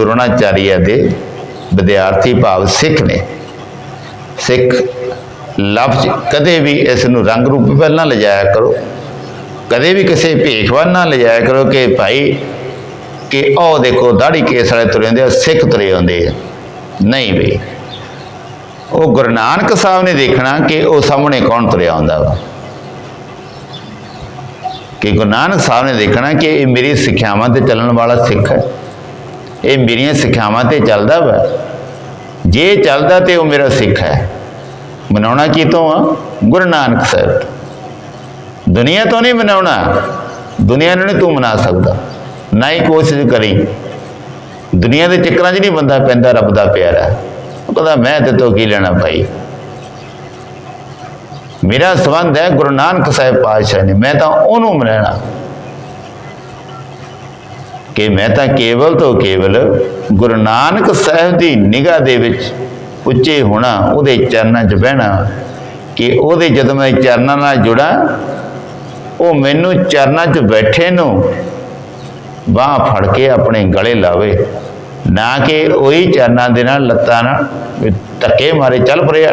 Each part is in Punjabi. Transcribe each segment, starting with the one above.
ਦੁਰੋਣਾਚਾਰੀਆ ਦੇ ਵਿਦਿਆਰਥੀ ਭਾਵ ਸਿੱਖ ਨੇ। ਸਿੱਖ ਲਫ਼ਜ਼ ਕਦੇ ਵੀ ਇਸ ਨੂੰ ਰੰਗ ਰੂਪ ਪਹਿਲਾਂ ਨਾ ਲਿਜਾਇਆ ਕਰੋ। ਕਦੇ ਵੀ ਕਿਸੇ ਭੇਖ ਵੱਲ ਨਾ ਲਿਜਾਇਆ ਕਰੋ ਕਿ ਭਾਈ ਕਿ ਉਹ ਦੇਖੋ ਦਾੜੀ ਕੇਸ ਵਾਲੇ ਤੁਰੇ ਹੁੰਦੇ ਆ, ਸਿੱਖ ਤੁਰੇ ਹੁੰਦੇ ਆ। ਨਹੀਂ ਬਈ। ਉਹ ਗੁਰੂ ਨਾਨਕ ਸਾਹਿਬ ਨੇ ਦੇਖਣਾ ਕਿ ਉਹ ਸਾਹਮਣੇ ਕੌਣ ਤੁਰਿਆ ਹੁੰਦਾ ਵਾ। ਕਿ ਗੁਰੂ ਨਾਨਕ ਸਾਹਿਬ ਨੇ ਦੇਖਣਾ ਕਿ ਇਹ ਮੇਰੀ ਸਿੱਖਿਆਵਾਂ ਤੇ ਚੱਲਣ ਵਾਲਾ ਸਿੱਖ ਹੈ। ਇਹ ਮੇਰੀਆਂ ਸਿੱਖਿਆਵਾਂ ਤੇ ਚੱਲਦਾ ਵਾ। ਜੇ ਚੱਲਦਾ ਤੇ ਉਹ ਮੇਰਾ ਸਿੱਖ ਹੈ। ਮਨਾਉਣਾ ਕੀ ਤੋਂ ਆ? ਗੁਰੂ ਨਾਨਕ ਸਾਹਿਬ। ਤੋਂ। ਦੁਨੀਆ ਤੋਂ ਨਹੀਂ ਮਨਾਉਣਾ। ਦੁਨੀਆ ਨੂੰ ਨਹੀਂ ਤੂੰ ਮਨਾ ਸਕਦਾ। ਨਾ ਹੀ ਕੋਸ਼ਿਸ਼ ਕਰੀ। ਦੁਨੀਆ ਦੇ ਚੱਕਰਾਂ 'ਚ ਨਹੀਂ ਬੰਦਾ ਪੈਂਦਾ, ਰੱਬ ਦਾ ਪਿਆਰਾ ਉਹ ਕਹਿੰਦਾ, ਮੈਂ ਤੇ ਤੋਂ ਕੀ ਲੈਣਾ ਭਾਈ? ਮੇਰਾ ਸੰਬੰਧ ਹੈ ਗੁਰੂ ਨਾਨਕ ਸਾਹਿਬ ਪਾਤਸ਼ਾਹ ਨੇ। ਮੈਂ ਤਾਂ ਉਹਨੂੰ ਮਨਾਣਾ ਕਿ ਮੈਂ ਤਾਂ ਕੇਵਲ ਤੋਂ ਕੇਵਲ ਗੁਰੂ ਨਾਨਕ ਸਾਹਿਬ ਦੀ ਨਿਗਾਹ ਦੇ ਵਿੱਚ ਉੱਚੇ ਹੋਣਾ, ਉਹਦੇ ਚਰਨਾਂ 'ਚ ਬਹਿਣਾ, ਕਿ ਉਹਦੇ ਜਦੋਂ ਮੈਂ ਚਰਨਾਂ ਨਾਲ ਜੁੜਾਂ, ਉਹ ਮੈਨੂੰ ਚਰਨਾਂ 'ਚ ਬੈਠੇ ਨੂੰ ਬਾਹ ਫੜ ਕੇ ਆਪਣੇ ਗਲੇ ਲਾਵੇ, ਨਾ ਕਿ ਉਹੀ ਚਰਨਾਂ ਦੇ ਨਾਲ ਲੱਤਾਂ ਨਾਲ ਧੱਕੇ ਮਾਰੇ, ਚੱਲ ਪਰੇ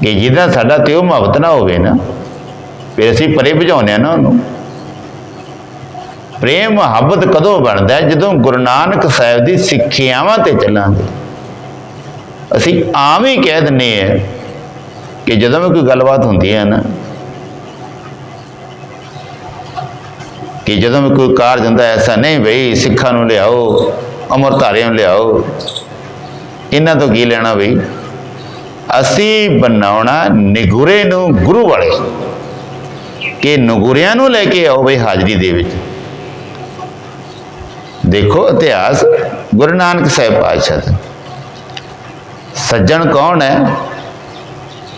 ਕਿ ਜਿਹਦਾ ਸਾਡਾ ਤੇ ਉਹ ਮੁਹੱਬਤ ਨਾ ਹੋਵੇ ਨਾ, ਫਿਰ ਅਸੀਂ ਪਰੇ ਭਜਾਉਂਦੇ ਆ ਨਾ ਉਹਨੂੰ। ਪ੍ਰੇਮ ਮੁਹੱਬਤ ਕਦੋਂ ਬਣਦਾ ਜਦੋਂ ਗੁਰੂ ਨਾਨਕ ਸਾਹਿਬ ਦੀ ਸਿੱਖਿਆਵਾਂ ਤੇ ਚੱਲਾਂਗੇ। ਅਸੀਂ ਆਮ ਹੀ ਕਹਿ ਦਿੰਨੇ ਆ ਕਿ ਜਦੋਂ ਵੀ ਕੋਈ ਗੱਲਬਾਤ ਹੁੰਦੀ ਹੈ ਨਾ, ਕਿ ਜਦੋਂ ਵੀ ਕੋਈ ਕਾਰਜ ਹੁੰਦਾ ਐਸਾ ਨਹੀਂ ਬਈ ਸਿੱਖਾਂ ਨੂੰ ਲਿਆਓ ਅਮਰਧਾਰਿਆਂ ਨੂੰ ਲਿਆਓ, ਇਹਨਾਂ ਤੋਂ ਕੀ ਲੈਣਾ ਬਈ? ਅਸੀਂ ਬਣਾਉਣਾ ਨਿਗੁਰੇ ਨੂੰ ਗੁਰੂ ਵਾਲੇ, ਕਿ ਨਗੁਰਿਆਂ ਨੂੰ ਲੈ ਕੇ ਆਓ ਬਈ ਹਾਜ਼ਰੀ ਦੇ ਵਿੱਚ। ਦੇਖੋ ਇਤਿਹਾਸ ਗੁਰੂ ਨਾਨਕ ਸਾਹਿਬ ਪਾਤਸ਼ਾਹ ਦਾ। ਸੱਜਣ ਕੌਣ ਹੈ?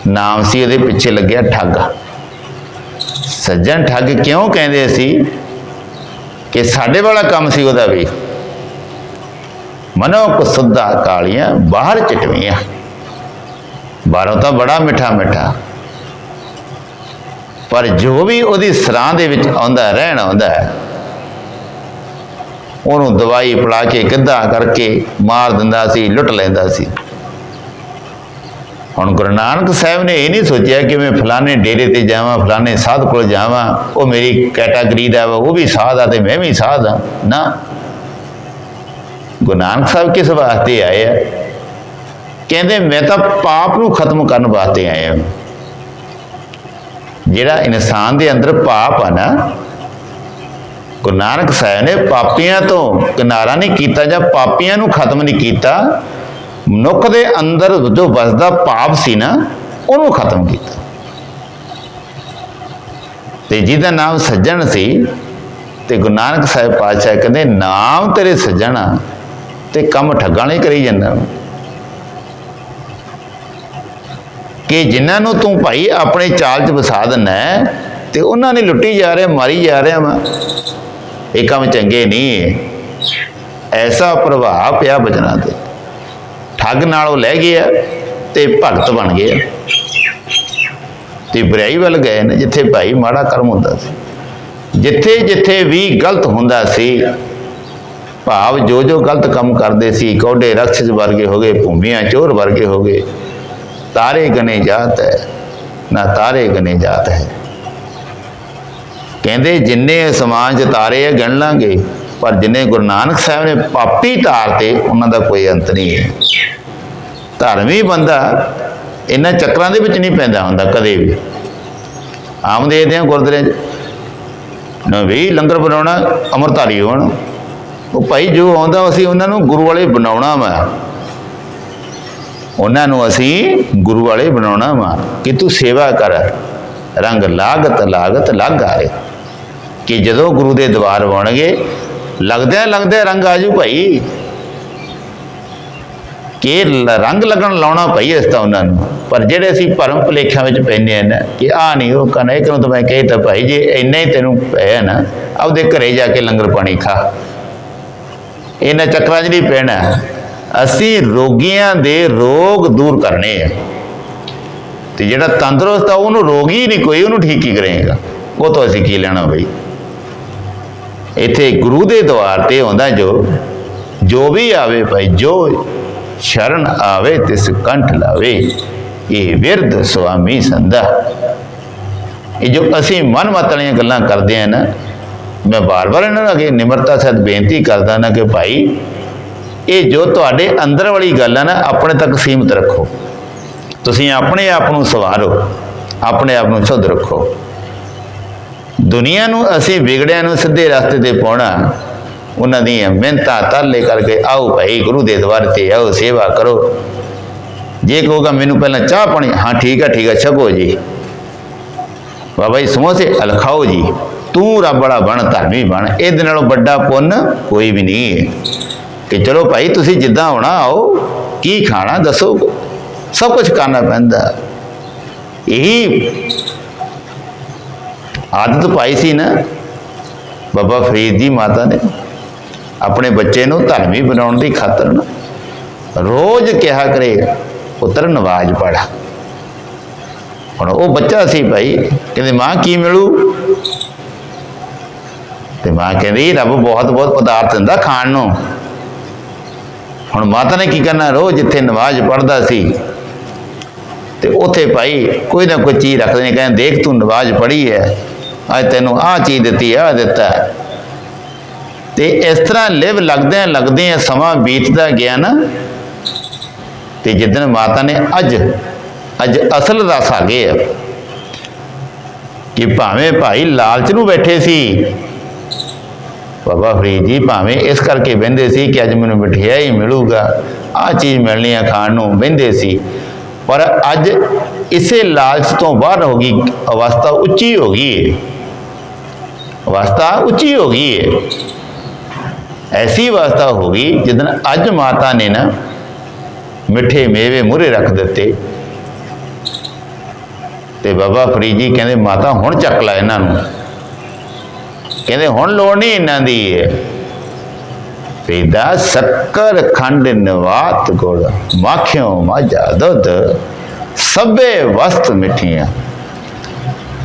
ਨਾਮ ਸੀ ਉਹਦੇ ਪਿੱਛੇ ਲੱਗਿਆ ਠੱਗ। ਸੱਜਣ ਠੱਗ ਕਿਉਂ ਕਹਿੰਦੇ ਸੀ ਕਿ ਸਾਡੇ ਵਾਲਾ ਕੰਮ ਸੀ ਉਹਦਾ ਵੀ? ਮਨੋ ਕੋ ਸੁੱਧਾ ਕਾਲੀਆਂ ਬਾਹਰ ਚਟਵੀਆਂ। ਬਾਹਰੋਂ ਤਾਂ ਬੜਾ ਮਿੱਠਾ ਮਿੱਠਾ। ਪਰ ਜੋ ਵੀ ਉਹਦੀ ਸਰਾਂ ਦੇ ਵਿੱਚ ਆਉਂਦਾ, ਰਹਿਣ ਆਉਂਦਾ ਹੈ ਉਹਨੂੰ ਦਵਾਈ ਪਿਲਾ ਕੇ ਕਿੱਦਾਂ ਕਰਕੇ ਮਾਰ ਦਿੰਦਾ ਸੀ, ਲੁੱਟ ਲੈਂਦਾ ਸੀ। ਹੁਣ ਗੁਰੂ ਨਾਨਕ ਸਾਹਿਬ ਨੇ ਇਹ ਨਹੀਂ ਸੋਚਿਆ ਕਿ ਮੈਂ ਫਲਾਣੇ ਡੇਰੇ ਤੇ ਜਾਵਾਂ, ਫਲਾਣੇ ਸਾਧ ਕੋਲ ਜਾਵਾਂ, ਉਹ ਮੇਰੀ ਕੈਟਾਗਰੀ ਦਾ ਵਾ, ਉਹ ਵੀ ਸਾਧ ਆ ਤੇ ਮੈਂ ਵੀ ਸਾਧ ਆ। ਨਾ। ਗੁਰੂ ਨਾਨਕ ਸਾਹਿਬ ਕਿਸ ਵਾਸਤੇ ਆਏ ਆ? ਕਹਿੰਦੇ, ਮੈਂ ਤਾਂ ਪਾਪ ਨੂੰ ਖਤਮ ਕਰਨ ਵਾਸਤੇ ਆਇਆ ਜਿਹੜਾ ਇਨਸਾਨ ਦੇ ਅੰਦਰ ਪਾਪ ਆ ਨਾ ਗੁਰੂ ਨਾਨਕ ਸਾਹਿਬ ਨੇ ਪਾਪੀਆਂ ਤੋਂ ਕਿਨਾਰਾ ਨਹੀਂ ਕੀਤਾ ਜਾਂ ਪਾਪੀਆਂ ਨੂੰ ਖਤਮ ਨਹੀਂ ਕੀਤਾ ਮਨੁੱਖ ਦੇ ਅੰਦਰ ਜੋ ਵਸਦਾ ਪਾਪ ਸੀ ਨਾ ਉਹਨੂੰ ਖਤਮ ਕੀਤਾ। ਤੇ ਜਿਹਦਾ ਨਾਮ ਸੱਜਣ ਸੀ ਤੇ ਗੁਰੂ ਨਾਨਕ ਸਾਹਿਬ ਪਾਤਸ਼ਾਹ ਕਹਿੰਦੇ ਨਾਮ ਤੇਰੇ ਸੱਜਣਾ ਤੇ ਕੰਮ ਠੱਗਾਂ ਨਹੀਂ ਕਰੀ ਜਾਂਦਾ ਕਿ ਜਿਨ੍ਹਾਂ ਨੂੰ ਤੂੰ ਭਾਈ ਆਪਣੇ ਚਾਲ 'ਚ ਵਸਾ ਦਿੰਨਾ ਹੈ, ਤੇ ਉਹਨਾਂ ਨੇ ਲੁੱਟੀ ਜਾ ਰਿਹਾ ਮਾਰੀ ਜਾ ਰਿਹਾ ਵਾ। ਇਹ ਕੰਮ ਚੰਗੇ ਨਹੀਂ ਐਸਾ ਪ੍ਰਭਾਵ ਪਿਆ ਬਚਨਾਂ ਤੇ। ਠੱਗ ਨਾਲ ਉਹ ਲੈ ਗਿਆ ਤੇ ਭਗਤ ਬਣ ਗਿਆ ਤੇ ਬੁਰਾਈ ਵੱਲ ਗਏ ਨੇ, ਜਿੱਥੇ ਭਾਈ ਮਾੜਾ ਕਰਮ ਹੁੰਦਾ ਸੀ। ਜਿੱਥੇ ਜਿੱਥੇ ਵੀ ਗਲਤ ਹੁੰਦਾ ਸੀ, ਭਾਵ ਜੋ ਜੋ ਗਲਤ ਕੰਮ ਕਰਦੇ ਸੀ, ਕੋਡੇ ਰਖਸ਼ ਵਰਗੇ ਹੋ ਗਏ, ਭੂਮੀਆਂ ਚੋਰ ਵਰਗੇ ਹੋ ਗਏ, ਤਾਰੇ ਗਨੇ ਜਾਤ ਹੈ, ਨਾ ਤਾਰੇ ਗਨੇ ਜਾਤ ਹੈ। ਕਹਿੰਦੇ ਜਿੰਨੇ ਸਮਾਜ 'ਚ ਤਾਰੇ ਆ, ਗਿਣ ਲਾਂਗੇ। ਪਰ ਜਿੰਨੇ ਗੁਰੂ ਨਾਨਕ ਸਾਹਿਬ ਨੇ ਪਾਪੀ ਧਾਰ ਤੇ, ਉਹਨਾਂ ਦਾ ਕੋਈ ਅੰਤ ਨਹੀਂ ਹੈ। ਧਰਮੀ ਬੰਦਾ ਇਹਨਾਂ ਚੱਕਰਾਂ ਦੇ ਵਿੱਚ ਨਹੀਂ ਪੈਂਦਾ ਹੁੰਦਾ ਕਦੇ ਵੀ। ਆਮ ਦੇਖਦੇ ਆ ਗੁਰਦੁਆਰੇ 'ਚ ਨਾ ਵੀ ਲੰਗਰ ਬਣਾਉਣਾ ਅਮਰਧਾਰੀ ਹੋਣ। ਉਹ ਭਾਈ ਜੋ ਆਉਂਦਾ, ਅਸੀਂ ਉਹਨਾਂ ਨੂੰ ਗੁਰੂ ਵਾਲੇ ਬਣਾਉਣਾ ਵਾ। ਉਹਨਾਂ ਨੂੰ ਅਸੀਂ ਗੁਰੂ ਵਾਲੇ ਬਣਾਉਣਾ ਵਾ ਕਿ ਤੂੰ ਸੇਵਾ ਕਰ। ਰੰਗ ਲਾਗਤ ਲਾਗਤ ਲੱਗ ਆਏ। ਕਿ ਜਦੋਂ ਗੁਰੂ ਦੇ ਦਵਾਰ ਬਣਗੇ ਲੱਗਦਿਆਂ ਲੱਗਦਿਆਂ ਰੰਗ ਆਜੂ ਭਾਈ। ਕਿ ਲ- ਰੰਗ ਲੱਗਣ ਲਾਉਣਾ ਭਾਈ ਇਸ ਤਾਂ ਉਹਨਾਂ ਨੂੰ। ਪਰ ਜਿਹੜੇ ਅਸੀਂ ਭਰਮ ਭੁਲੇਖਿਆਂ ਵਿੱਚ ਪੈਂਦੇ ਆ ਨਾ, ਕਿ ਆ ਨਹੀਂ, ਉਹ ਕਹਣਾ ਇਹ ਕਿਉਂ ਤਾਂ ਮੈਂ ਕਹੀ ਤਾਂ ਭਾਈ ਜੇ ਇੰਨਾ ਹੀ ਤੈਨੂੰ ਪਿਆ ਨਾ, ਆਪਦੇ ਘਰੇ ਜਾ ਕੇ ਲੰਗਰ ਪਾਣੀ ਖਾ। ਇਹਨਾਂ ਚੱਕਰਾਂ 'ਚ ਨਹੀਂ ਪੈਣਾ। ਅਸੀਂ ਰੋਗੀਆਂ ਦੇ ਰੋਗ ਦੂਰ ਕਰਨੇ ਆ। ਤੇ ਜਿਹੜਾ ਤੰਦਰੁਸਤ ਆ, ਉਹਨੂੰ ਰੋਗੀ ਨਹੀਂ, ਕੋਈ ਉਹਨੂੰ ਠੀਕ ਹੀ ਕਰੇਗਾ। ਉਹ ਤੋਂ ਅਸੀਂ ਕੀ ਲੈਣਾ ਬਈ ਇੱਥੇ ਗੁਰੂ ਦੇ ਦਵਾਰ ਤੇ ਆਉਂਦਾ ਜੋ ਜੋ ਵੀ ਆਵੇ ਭਾਈ, ਜੋ ਸ਼ਰਨ ਆਵੇ ਤਿਸ ਕੰਠ ਲਾਵੇ, ਇਹ ਵਿਰਧ ਸੁਆਮੀ ਸੰਦਾ ਇਹ ਜੋ ਅਸੀਂ ਮਨ ਮਤ ਵਾਲੀਆਂ ਗੱਲਾਂ ਕਰਦੇ ਆ ਨਾ, ਮੈਂ ਬਾਰ-ਬਾਰ ਇਹਨਾਂ ਨੂੰ ਅੱਗੇ ਨਿਮਰਤਾ ਸਹਿਤ ਬੇਨਤੀ ਕਰਦਾ ਨਾ ਕਿ ਭਾਈ, ਇਹ ਜੋ ਤੁਹਾਡੇ ਅੰਦਰ ਵਾਲੀ ਗੱਲ ਹੈ ਨਾ, ਆਪਣੇ ਤੱਕ ਸੀਮਿਤ ਰੱਖੋ। ਤੁਸੀਂ ਆਪਣੇ ਆਪ ਨੂੰ ਸਵਾਰੋ, ਆਪਣੇ ਆਪ ਨੂੰ ਸ਼ੁੱਧ ਰੱਖੋ। ਦੁਨੀਆ ਨੂੰ ਅਸੀਂ ਵਿਗੜਿਆਂ ਨੂੰ ਸਿੱਧੇ ਰਸਤੇ ਤੇ ਪਾਉਣਾ। ਉਹਨਾਂ ਦੀਆਂ ਮਿਹਨਤਾਂ ਤਰਲੇ ਕਰਕੇ ਆਓ ਭਾਈ, ਗੁਰੂ ਦੇ ਦਵਾਰ ਤੇ ਆਓ, ਸੇਵਾ ਕਰੋ। ਜੇ ਕਹੋਗਾ ਮੈਨੂੰ ਪਹਿਲਾਂ ਚਾਹ ਪਾਣੀ, ਹਾਂ ਠੀਕ ਹੈ ਠੀਕ ਹੈ ਛਕੋ ਜੀ। ਬਾਬਾ ਜੀ ਸਮੋਸੇ ਅਲਖਾਓ ਜੀ। ਤੂੰ ਰੱਬ ਵਾਲਾ ਬਣ, ਧਰਮੀ ਬਣ। ਇਹਦੇ ਨਾਲੋਂ ਵੱਡਾ ਪੁੰਨ ਕੋਈ ਵੀ ਨਹੀਂ ਹੈ। ਕਿ ਚਲੋ ਭਾਈ, ਤੁਸੀਂ ਜਿੱਦਾਂ ਹੋਣਾ ਆਓ। ਕੀ ਖਾਣਾ, ਦੱਸੋ। ਸਭ ਕੁਝ ਕਰਨਾ ਪੈਂਦਾ। ਇਹੀ ਆਦਤ ਪਾਈ ਸੀ ਨਾ, ਬਾਬਾ ਫਰੀਦ ਜੀ ਮਾਤਾ ਨੇ ਆਪਣੇ ਬੱਚੇ ਨੂੰ ਧਰਮੀ ਬਣਾਉਣ ਦੀ ਖਾਤਰ ਨਾ ਰੋਜ਼ ਕਿਹਾ ਕਰੇ, ਪੁੱਤਰ ਨਵਾਜ਼ ਪੜਾ ਹੁਣ ਉਹ ਬੱਚਾ ਸੀ ਭਾਈ, ਕਹਿੰਦੇ ਮਾਂ ਕੀ ਮਿਲੂ? ਤੇ ਮਾਂ ਕਹਿੰਦੀ, ਰੱਬ ਬਹੁਤ ਬਹੁਤ ਪਦਾਰਥ ਦਿੰਦਾ ਖਾਣ ਨੂੰ। ਹੁਣ ਮਾਤਾ ਨੇ ਕੀ ਕਰਨਾ, ਰੋਜ਼ ਜਿੱਥੇ ਨਮਾਜ਼ ਪੜ੍ਹਦਾ ਸੀ। ਤੇ ਉੱਥੇ ਭਾਈ ਕੋਈ ਨਾ ਕੋਈ ਚੀਜ਼ ਰੱਖਦੇ ਨੇ ਕਹਿੰਦੇ ਦੇਖ ਤੂੰ ਨਮਾਜ਼ ਪੜ੍ਹੀ ਹੈ। ਅੱਜ ਤੈਨੂੰ ਆਹ ਚੀਜ਼ ਦਿੱਤੀ ਆ ਦਿੱਤਾ। ਤੇ ਇਸ ਤਰ੍ਹਾਂ ਲਿਵ ਲੱਗਦੇ ਲੱਗਦੇ ਆ ਸਮਾਂ ਬੀਤਦਾ ਗਿਆ ਨਾ, ਤੇ ਜਿੱਦਣ ਮਾਤਾ ਨੇ ਅੱਜ ਅੱਜ ਅਸਲ ਰਸ ਆ ਗਏ ਆ, ਕਿ ਭਾਵੇਂ ਭਾਈ ਲਾਲਚ ਨੂੰ ਬੈਠੇ ਸੀ, ਬਾਬਾ ਫਰੀਦ ਜੀ ਭਾਵੇਂ ਇਸ ਕਰਕੇ ਬਹਿੰਦੇ ਸੀ ਕਿ ਅੱਜ ਮੈਨੂੰ ਮਠਿਆਈ ਮਿਲੂਗਾ ਆ ਚੀਜ਼ ਮਿਲਣੀ ਆ ਖਾਣ ਨੂੰ ਬਹਿੰਦੇ ਸੀ। ਪਰ ਅੱਜ ਇਸੇ ਲਾਲਚ ਤੋਂ ਬਾਹਰ ਹੋ ਗਈ ਅਵਸਥਾ ਉੱਚੀ ਹੋ ਗਈ ਹੈ ਅਵਸਥਾ ਉੱਚੀ ਹੋ ਗਈ ਹੈ ਐਸੀ ਅਵਸਥਾ ਹੋ ਗਈ ਜਿੱਦਨ ਅੱਜ ਮਾਤਾ ਨੇ ਨਾ ਮਿੱਠੇ ਮੇਵੇ ਮੂਹਰੇ ਰੱਖ ਦਿੱਤੇ। ਤੇ ਬਾਬਾ ਫਰੀਦ ਜੀ ਕਹਿੰਦੇ, ਮਾਤਾ ਹੁਣ ਚੱਕ ਲੈ ਇਹਨਾਂ ਨੂੰ। ਕਹਿੰਦੇ, ਹੁਣ ਲੋੜ ਨਹੀਂ ਇਹਨਾਂ ਦੀ ਹੈ ਪੀਦਾ ਸ਼ੱਕਰ ਖੰਡ ਨਵਾਤ ਗੁੜ। ਮਾਖਿਓ ਮਾਝਾ ਸਭੇ ਵਸਤ ਮਿੱਠੀਆਂ।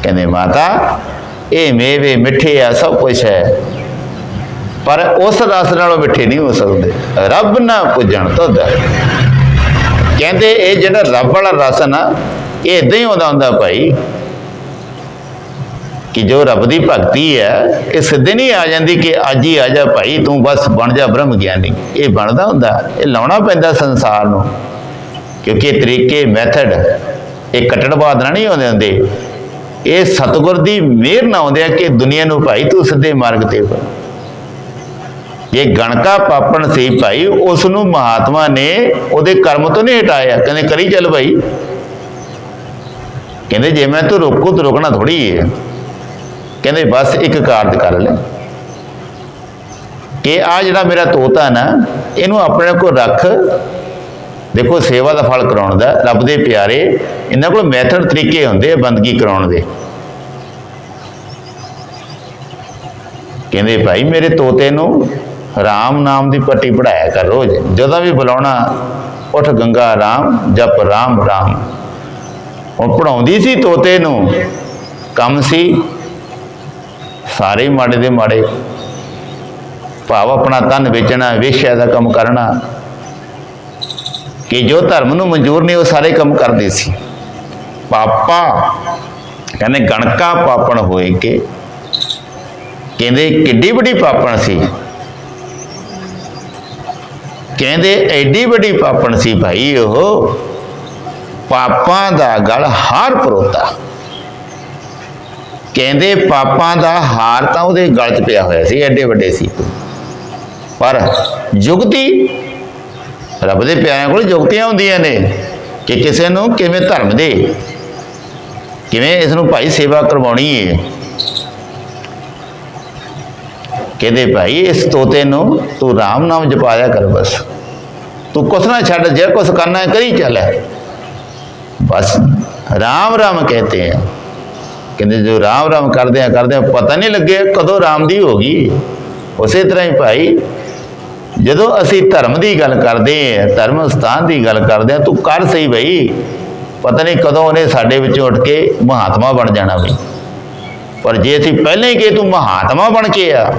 ਕਹਿੰਦੇ ਮਾਤਾ, ਇਹ ਮੇਵੇ ਮਿੱਠੇ ਆ, ਸਭ ਕੁਝ ਹੈ। ਪਰ ਉਸ ਰਸ ਨਾਲੋਂ ਮਿੱਠੇ ਨਹੀਂ ਹੋ ਸਕਦੇ। ਰੱਬ ਨਾ ਪੁੱਜਣ ਤੁਧ ਕਹਿੰਦੇ ਇਹ ਜਿਹੜਾ ਰੱਬ ਵਾਲਾ ਰਸ ਨਾ, ਇਹ ਇਦਾਂ ਹੀ ਆਉਂਦਾ ਹੁੰਦਾ ਭਾਈ। ਕਿ ਜੋ ਰੱਬ ਦੀ ਭਗਤੀ ਹੈ, ਇਹ ਸਿੱਧੇ ਨਹੀਂ ਆ ਜਾਂਦੀ ਕਿ ਅੱਜ ਹੀ ਆ ਜਾ ਭਾਈ, ਤੂੰ ਬਸ ਬਣ ਜਾ ਬ੍ਰਹਮ ਗਿਆਨੀ। ਇਹ ਬਣਦਾ ਹੁੰਦਾ, ਇਹ ਲਾਉਣਾ ਪੈਂਦਾ ਸੰਸਾਰ ਨੂੰ। ਕਿਉਂਕਿ ਇਹ ਤਰੀਕੇ ਮੈਥਡ ਇਹ ਕੱਟੜਵਾਦ ਨਾਲ ਨਹੀਂ ਆਉਂਦੇ ਹੁੰਦੇ। ਇਹ ਸਤਿਗੁਰ ਦੀ ਮਿਹਰ ਨਾਲ ਆਉਂਦੇ ਆ ਕਿ ਦੁਨੀਆ ਨੂੰ ਭਾਈ ਤੂੰ ਸਿੱਧੇ ਮਾਰਗ ਤੇ ਪਾ ਇਹ ਗਣਕਾ ਪਾਪਣ ਸੀ ਭਾਈ, ਉਸ ਨੂੰ ਮਹਾਤਮਾ ਨੇ ਉਹਦੇ ਕਰਮ ਤੋਂ ਨਹੀਂ ਹਟਾਇਆ। ਕਹਿੰਦੇ, ਕਰੀ ਚੱਲ ਭਾਈ। ਕਹਿੰਦੇ, ਜੇ ਮੈਂ ਤੂੰ ਰੋਕੂ, ਤੂੰ ਰੁਕਣਾ ਥੋੜੀ ਹੈ ਕਹਿੰਦੇ ਬਸ ਇੱਕ ਕਾਰਜ ਕਰ ਲੈ। ਕਿ ਆ ਜਿਹੜਾ ਮੇਰਾ ਤੋਤਾ ਨਾ, ਇਹਨੂੰ ਆਪਣੇ ਕੋਲ ਰੱਖ। ਦੇਖੋ ਸੇਵਾ ਦਾ ਫਲ ਕਰਾਉਣ ਦਾ, ਰੱਬ ਦੇ ਪਿਆਰੇ, ਇਹਨਾਂ ਕੋਲ ਮੈਥਡ ਤਰੀਕੇ ਹੁੰਦੇ ਆ ਬੰਦਗੀ ਕਰਾਉਣ ਦੇ। ਕਹਿੰਦੇ ਭਾਈ ਮੇਰੇ ਤੋਤੇ ਨੂੰ ਰਾਮ ਨਾਮ ਦੀ ਪੱਟੀ ਪੜਾਇਆ ਕਰ ਰੋਜ਼। ਜਦੋਂ ਵੀ ਬੁਲਾਉਣਾ, ਉਠ ਗੰਗਾ ਰਾਮ, ਜਪ ਰਾਮ ਰਾਮ। ਉਹ ਪੜਾਉਂਦੀ ਸੀ ਤੋਤੇ ਨੂੰ, ਕੰਮ ਸੀ। ਸਾਰੇ ਮਾੜੇ ਦੇ ਮਾੜੇ। ਭਾਵ ਆਪਣਾ ਤਨ ਵੇਚਣਾ, ਵੇਸ਼ਿਆ ਦਾ ਕੰਮ ਕਰਨਾ। ਕਿ ਜੋ ਧਰਮ ਨੂੰ ਮਨਜ਼ੂਰ ਨਹੀਂ, ਉਹ ਸਾਰੇ ਕੰਮ ਕਰਦੇ ਸੀ। ਪਾਪਾ, ਕਹਿੰਦੇ ਗਣਕਾ ਪਾਪਣ ਹੋਏ ਕਿ ਕਹਿੰਦੇ ਕਿੱਡੀ ਵੱਡੀ ਪਾਪਣ ਸੀ। ਕਹਿੰਦੇ ਐਡੀ ਵੱਡੀ ਪਾਪਣ ਸੀ ਭਾਈ ਉਹ। ਪਾਪਾਂ ਦਾ ਗਲ ਹਾਰ ਪਰੋਤਾ। ਕਹਿੰਦੇ ਪਾਪਾਂ ਦਾ ਹਾਰ ਤਾਂ ਉਹਦੇ ਗਲ 'ਚ ਪਿਆ ਹੋਇਆ ਸੀ, ਐਡੇ ਵੱਡੇ ਸੀ। ਪਰ ਜੁਗਤੀ, ਰੱਬ ਦੇ ਪਿਆਰਿਆਂ ਕੋਲ ਜੁਗਤੀਆਂ ਹੁੰਦੀਆਂ ਨੇ ਕਿ ਕਿਸੇ ਨੂੰ ਕਿਵੇਂ ਧਰਮ ਦੇ, ਕਿਵੇਂ ਇਸ ਨੂੰ ਭਾਈ ਸੇਵਾ ਕਰਵਾਉਣੀ ਹੈ ਕਹਿੰਦੇ ਭਾਈ, ਇਸ ਤੋਤੇ ਨੂੰ ਤੂੰ ਰਾਮ ਨਾਮ ਜਪਾਇਆ ਕਰ ਬਸ। ਤੂੰ ਕੁਛ ਨਾ ਛੱਡ, ਜੇ ਕੁਛ ਕਰਨਾ ਹੈ ਕਰੀ ਚੱਲ। ਬਸ ਰਾਮ ਰਾਮ ਕਹਤੇ हैं ਕਹਿੰਦੇ ਜੋ ਰਾਮ ਰਾਮ ਕਰਦੇ ਆ ਕਰਦੇ ਆ, ਪਤਾ ਨਹੀਂ ਲੱਗੇ ਕਦੋਂ ਰਾਮ ਦੀ ਹੋ ਗਈ। ਉਸੇ ਤਰ੍ਹਾਂ ਹੀ ਭਾਈ, ਜਦੋਂ ਅਸੀਂ ਧਰਮ ਦੀ ਗੱਲ ਕਰਦੇ ਆ, ਧਰਮ ਸਥਾਨ ਦੀ ਗੱਲ ਕਰਦੇ ਆ, ਤੂੰ ਕਰ ਸਹੀ ਬਈ। ਪਤਾ ਨਹੀਂ ਕਦੋਂ ਉਹਨੇ ਸਾਡੇ ਵਿੱਚੋਂ ਉੱਠ ਕੇ ਮਹਾਤਮਾ ਬਣ ਜਾਣਾ ਬਈ। ਪਰ ਜੇ ਅਸੀਂ ਪਹਿਲਾਂ ਹੀ ਕਿ ਤੂੰ ਮਹਾਤਮਾ ਬਣ ਕੇ ਆ,